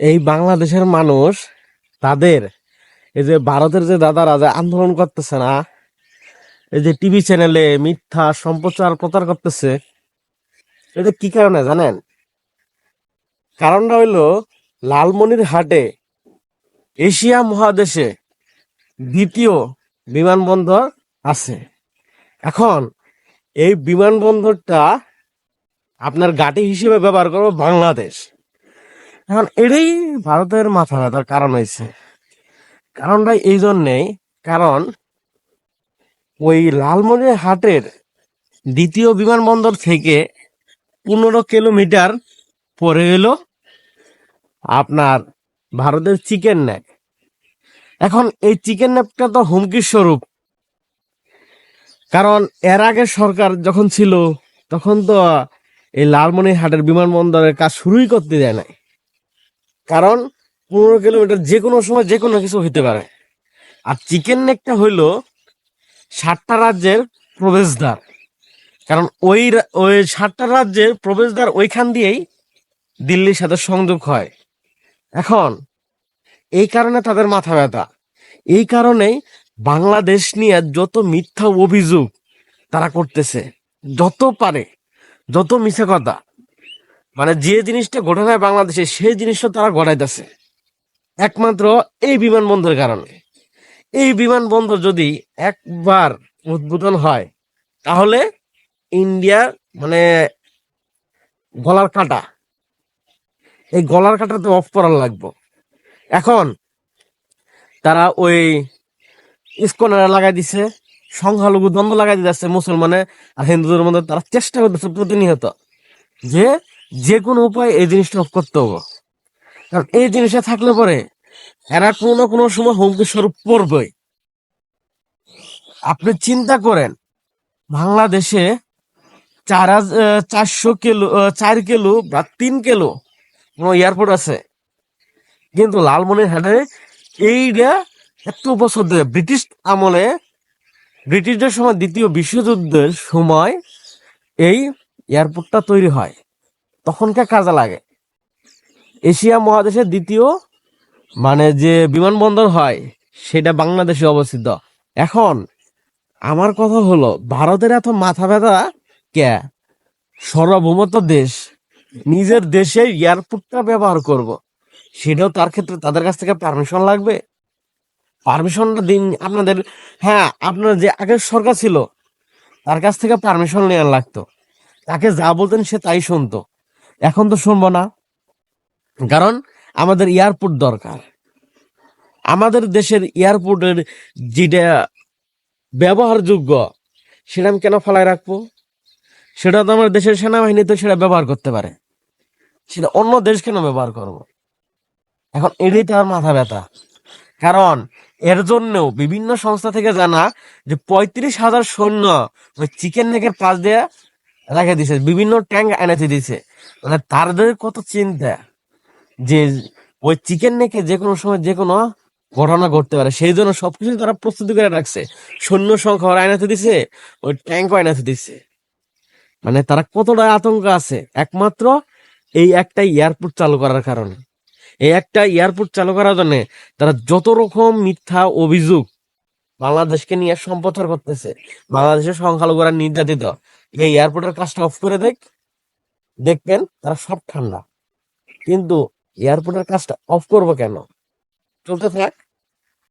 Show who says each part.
Speaker 1: এই বাংলাদেশের মানুষ, তাদের এই যে ভারতের যে দাদারা যে আন্দোলন করতেছে না, এই যে টিভি চ্যানেলে মিথ্যা সম্প্রচার প্রচার করতেছে, এটা কি কারণে জানেন? কারণটা হইল লালমনির হাটে এশিয়া মহাদেশে দ্বিতীয় বিমানবন্দর আছে। এখন এই বিমানবন্দরটা আপনার ঘাঁটি হিসেবে ব্যবহার করব বাংলাদেশ। এখন এটাই ভারতের মাথা ব্যথার কারণ হয়েছে। কারণটা এই জন্যেই কারণ ওই লালমনির হাটের দ্বিতীয় বিমানবন্দর থেকে পনেরো কিলোমিটার পরে এলো আপনার ভারতের চিকেন নেক এখন এই চিকেন ন্যাপটা তো হুমকির স্বরূপ। কারণ এর আগে সরকার যখন ছিল, তখন তো এই লালমনিরহাটের বিমানবন্দরের কাজ শুরুই করতে দেয় নাই। কারণ পনেরো কিলোমিটার যে কোনো সময় যে কোনো কিছু হইতে পারে। আর চিকেন নেকটা হইল সাতটা রাজ্যের প্রবেশদ্বার। কারণ ওই ওই সাতটা রাজ্যের প্রবেশদ্বার ওইখান দিয়েই দিল্লির সাথে সংযোগ হয়। এখন এই কারণে তাদের মাথা ব্যথা। এই কারণেই বাংলাদেশ নিয়ে যত মিথ্যা অভিযোগ তারা করতেছে, যত পারে, যত মিছে কথা মানে যে জিনিসটা ঘটে হয় বাংলাদেশে, সেই জিনিসটা তারা ঘটাইতেছে একমাত্র এই বিমানবন্দরের কারণে। এই বিমানবন্দর যদি একবার উদ্বোধন হয়, তাহলে ইন্ডিয়ার মানে গলার কাটা। এই গলার কাটাতে অফ করার লাগবো। এখন তারা ওই ইস্কনের লাগাই দিছে, সংখ্যালঘু দ্বন্দ্ব লাগাই দিতেছে মুসলমানে আর হিন্দুদের মধ্যে তারা চেষ্টা করতেছে প্রতিনিয়ত যে যে কোনো উপায় এই জিনিসটা অফ করতে হবে। কারণ এই জিনিসটা থাকলে পরে এরা কোনো কোনো সময় হুমকি স্বরূপ পড়বে। আপনি চিন্তা করেন, বাংলাদেশে চার চারশো কিলো চার কিলো বা তিন কিলো কোনো এয়ারপোর্ট আছে। কিন্তু লালমনিরহাটে এইটা এত বছর ধরে ব্রিটিশ আমলে ব্রিটিশদের সময় দ্বিতীয় বিশ্বযুদ্ধের সময় এই এয়ারপোর্টটা তৈরি হয়। তখনকার কাজে লাগে। এশিয়া মহাদেশের দ্বিতীয় মানে যে বিমানবন্দর হয়, সেটা বাংলাদেশে অবস্থিত। এখন, আমার কথা হলো, ভারতের এত মাথা ব্যথা কে? সার্বভৌমত্ব দেশ, নিজের দেশে এয়ারপোর্টটা ব্যবহার করব। সেটাও তার ক্ষেত্রে তাদের কাছ থেকে পারমিশন লাগবে? পারমিশনটা দিন, আপনাদের হ্যাঁ আপনার যে আগের সরকার ছিল, তার কাছ থেকে পারমিশন নেওয়ার লাগতো। তাকে যা বলতেন সে তাই শুনতো। এখন তো শুনব না। কারণ আমাদের এয়ারপোর্ট দরকার। আমাদের দেশের এয়ারপোর্টের যেটা ব্যবহারযোগ্য, সেটা আমি কেন ফলায় রাখব? সেটা তো আমার দেশের সেনাবাহিনী তো সেটা ব্যবহার করতে পারে। সেটা অন্য দেশ কেন ব্যবহার করব? এখন এটাই তো আমার মাথা ব্যথা। কারণ এর জন্যও বিভিন্ন সংস্থা থেকে জানা যে পঁয়ত্রিশ হাজার সৈন্য ওই চিকেন নেকের পাশ দিয়ে রেখে দিছে, বিভিন্ন ট্যাঙ্ক এনেতে দিছে। মানে তাদের কত চিন্তা যে ওই চিকেন নেকে যে কোনো সময় যে কোনো ঘটনা ঘটতে পারে। সেই জন্য সবকিছু তারা প্রস্তুতি করে রাখছে। সৈন্য সংখ্যা ওরা আইনাতে দিছে, ওই ট্যাঙ্ক আইনাতে দিছে। মানে তারা কতটা আতঙ্ক আছে? একমাত্র এই একটা এয়ারপোর্ট চালু করার কারণে। এই একটা এয়ারপোর্ট চালু করার জন্য তারা যত রকম মিথ্যা অভিযোগ বাংলাদেশকে নিয়ে সম্প্রচার করতেছে। বাংলাদেশের সংখ্যালঘুরা নির্যাতিত। এই এয়ারপোর্টের কাজটা অফ করে দেখ। দেখবেন তারা সব ঠান্ডা। কিন্তু এয়ারপোর্টের কাজটা অফ করব কেন? চলতে থাক।